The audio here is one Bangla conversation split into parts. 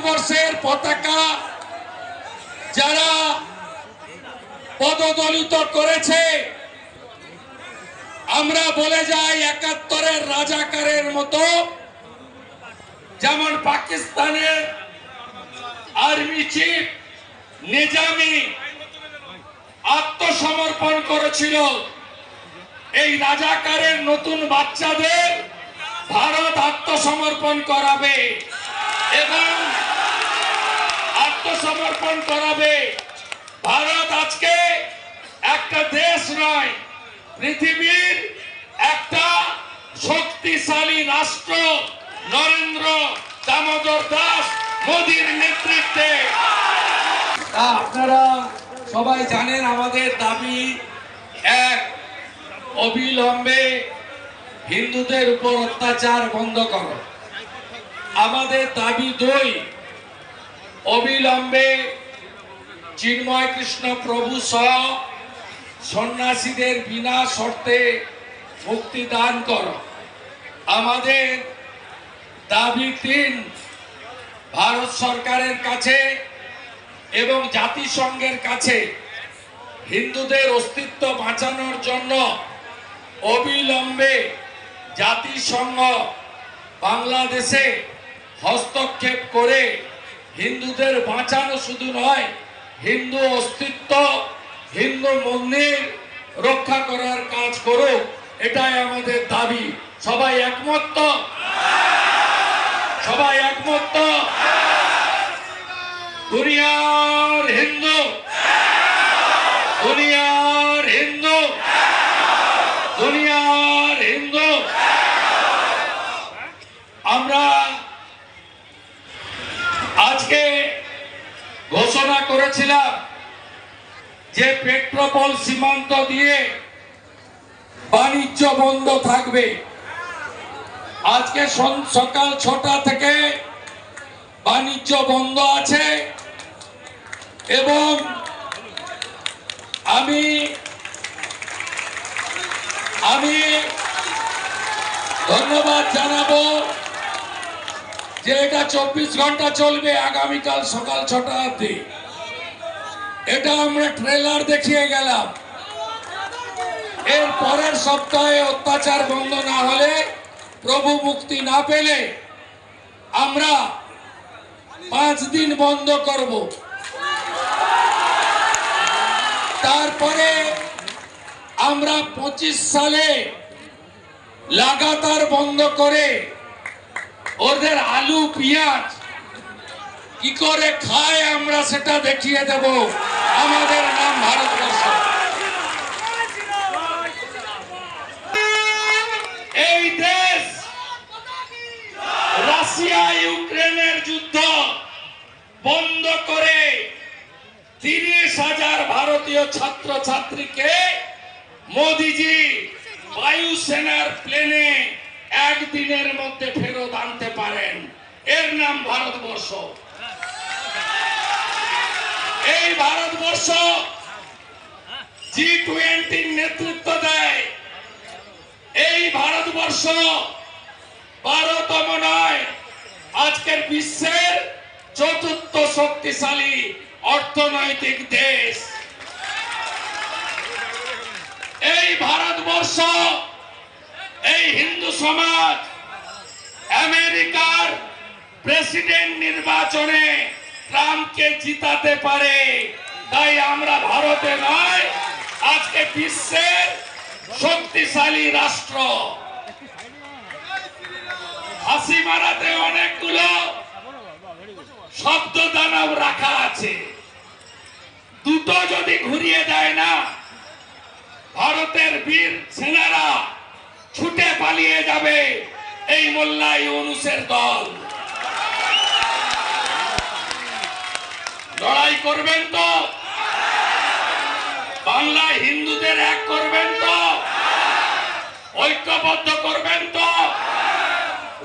ভারতবর্ষের পতাকা যারা পদদলিত করেছে, আমরা বলে যাই একাত্তরের রাজাকারের মতো, যেমন পাকিস্তানের আর্মি চিফ নিজামি আত্মসমর্পণ করেছিল। এই রাজাকারের নতুন বাচ্চাদের ভারত আত্মসমর্পণ করাবে এবং আত্মসমর্পণ করাবে। ভারত আজকে একটা দেশ নয়, পৃথিবীর একটা শক্তিশালী রাষ্ট্র, নরেন্দ্র দামোদর দাস মোদীর নেতৃত্বে। আপনারা সবাই জানেন, আমাদের দাবি এক, অবিলম্বে হিন্দুদের উপর অত্যাচার বন্ধ করো। আমাদের দাবি দুই অবিলম্বে চিন্ময় কৃষ্ণ প্রভু সন্ন্যাসীদের বিনা শর্তে মুক্তি দান করো। আমাদের দাবি তিন, ভারত সরকারের কাছে এবং জাতিসংঘের কাছে হিন্দুদের অস্তিত্ব বাঁচানোর জন্য অবিলম্বে জাতিসংঘ বাংলাদেশে হস্তক্ষেপ করে হিন্দুদের বাঁচানো শুধু নয়, হিন্দু অস্তিত্ব, হিন্দু মন্দির রক্ষা করার কাজ করুক, এটাই আমাদের দাবি সবাই একমত? সবাই একমত? দুনিয়ার হিন্দু দুনিয়ার হিন্দু আমরা আজকে ঘোষণা করেছিলাম যে পেট্রোপল সীমান্ত দিয়ে বাণিজ্য বন্ধ থাকবে। আজকে সকাল ছটা থেকে বাণিজ্য বন্ধ আছে এবং আমি আমি ধন্যবাদ জানাব। যে এটা চব্বিশ ঘণ্টা চলবে আগামীকাল সকাল ছটা অব্দি এটা আমরা ট্রেলার দেখিয়ে গেলাম। এর পরের সপ্তাহে অত্যাচার বন্ধ না হলে, প্রভু মুক্তি না পেলে আমরা পাঁচ দিন বন্ধ করব। তারপরে আমরা পঁচিশ সালে লাগাতার বন্ধ করে ওদের আলু, পেঁয়াজ, কি করে খায় আমরা সেটা দেখিয়ে দেব। আমাদের নাম ভারতবর্ষ। এই দেশ রাশিয়া, ইউক্রেনের যুদ্ধ বন্ধ করে তিরিশ হাজার ভারতীয় ছাত্র ছাত্রীকে মোদিজি বায়ুসেনার প্লেনে একদিনের মধ্যে ফেরত আনতে পারেন। এর নাম ভারতবর্ষ। এই ভারতবর্ষ জি টোয়েন্টির নেতৃত্ব দেয়। এই ভারতবর্ষ বারোতম নয়। আজকের বিশ্বের চতুর্থ শক্তিশালী অর্থনৈতিক দেশ। এই ভারতবর্ষ এই হিন্দু সমাজ আমেরিকার প্রেসিডেন্ট নির্বাচনে ট্রাম্পকে জিতাতে পারে। তাই আমরা ভারতে নয়, আজকে বিশ্বের শক্তিশালী রাষ্ট্র। হাসি মারাতে অনেকগুলো শব্দ দানব রাখা আছে। দুটো যদি ঘুরিয়ে দেয় না, ভারতের বীর সেনারা ছুটে পালিয়ে যাবে এই মোল্লা ইউনুসের দল। লড়াই করবেন তো? বাংলায় হিন্দুদের এক করবেন তো? ঐক্যবদ্ধ করবেন তো?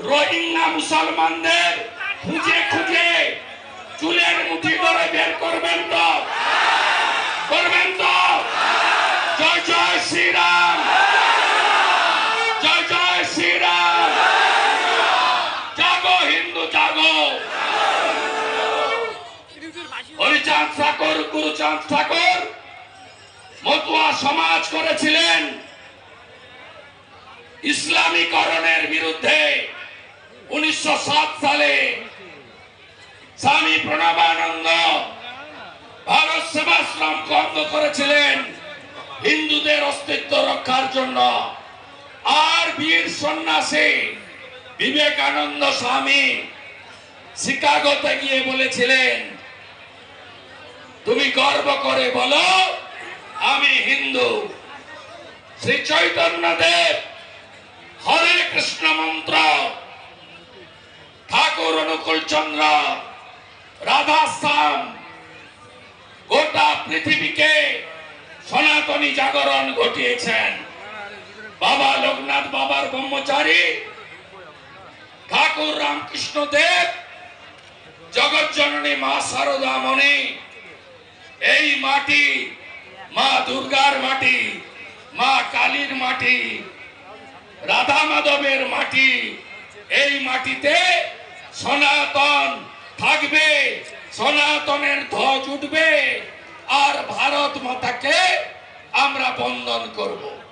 রোহিঙ্গা মুসলমানদের খুঁজে খুঁজে চুলের মুঠি ধরে বের করবেন তো? চাঁদ ঠাকুর মতুয়া সমাজ করেছিলেন ইসলামীকরণের বিরুদ্ধে উনিশশো সালে। স্বামী প্রণবানন্দ ভারত সেবাশ্রম বন্ধ করেছিলেন হিন্দুদের অস্তিত্ব রক্ষার জন্য। আর বীর সন্ন্যাসী বিবেকানন্দ স্বামী শিকাগোতে গিয়ে বলেছিলেন তুমি গর্ব করে বলো, আমি হিন্দু। শ্রী চৈতন্য দেব হরে কৃষ্ণ মন্ত্র, ঠাকুর অনুকূল চন্দ্র রাধাশ্যাম গোটা পৃথিবীকে সনাতনী জাগরণ ঘটিয়েছেন। বাবা লোকনাথ, বাবার ব্রহ্মচারী, ঠাকুর রামকৃষ্ণ দেব জগৎ জননী মা শারদা মণি এই মাটি, মা দুর্গার মাটি, মা কালীর মাটি, রাধা মাধবের মাটি, এই মাটিতে সনাতন থাকবে, সনাতনের ধ্বজ উঠবে, আর ভারত মাতাকে আমরা বন্দন করব।